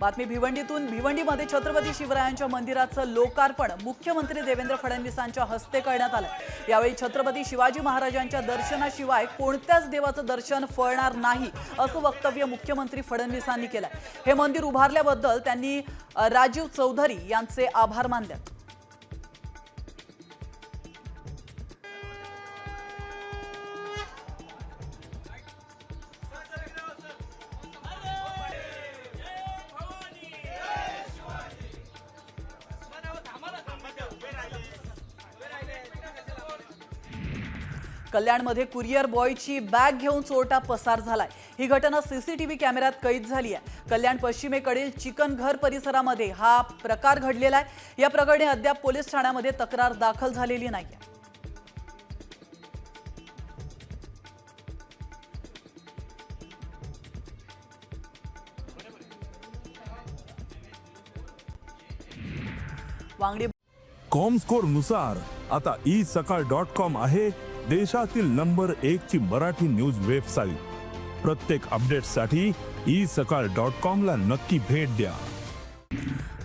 बातमी भिवंडीतून. भिवंडीमध्ये छत्रपती शिवरायांच्या मंदिराचं लोकार्पण मुख्यमंत्री देवेंद्र फडणवीसांच्या हस्ते करण्यात आलं. यावेळी छत्रपती शिवाजी महाराजांच्या दर्शनाशिवाय कोणत्याच देवाचं दर्शन फळणार नाही असं वक्तव्य मुख्यमंत्री फडणवीसांनी केलं हे मंदिर उभारल्याबद्दल त्यांनी राजीव चौधरी यांचे आभार मानले. कल्याणमध्ये कुरिअर बॉयची बॅग घेऊन चोरटा पसार झालाय. ही घटना सीसीटीव्ही कॅमेऱ्यात कैद झाली आहे. कल्याण पश्चिमेकडील चिकन घर परिसरामध्ये हा प्रकार घडलेला आहे. या प्रकरणी अद्याप पोलीस ठाण्यामध्ये तक्रार दाखल झालेली नाही वांगडी कॉमस्कोरनुसार आता ई सकाळ डॉट कॉम आहे. देशातील नंबर एक ची मराठी न्यूज वेबसाईट. प्रत्येक अपडेटसाठी ई सकाळ डॉट कॉम ला नक्की भेट द्या.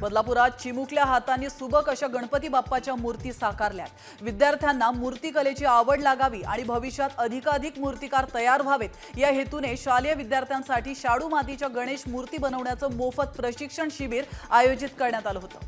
बदलापुरात चिमुकल्या हाताने सुबक अशा गणपती बाप्पाच्या मूर्ती साकारल्यात. विद्यार्थ्यांना मूर्तिकलेची आवड लागावी आणि भविष्यात अधिकाधिक मूर्तिकार तयार व्हावेत. या हेतूने शालेय विद्यार्थ्यांसाठी शाडू मातीच्या गणेश मूर्ती बनवण्याचं मोफत प्रशिक्षण शिबिर आयोजित करण्यात आलं होतं.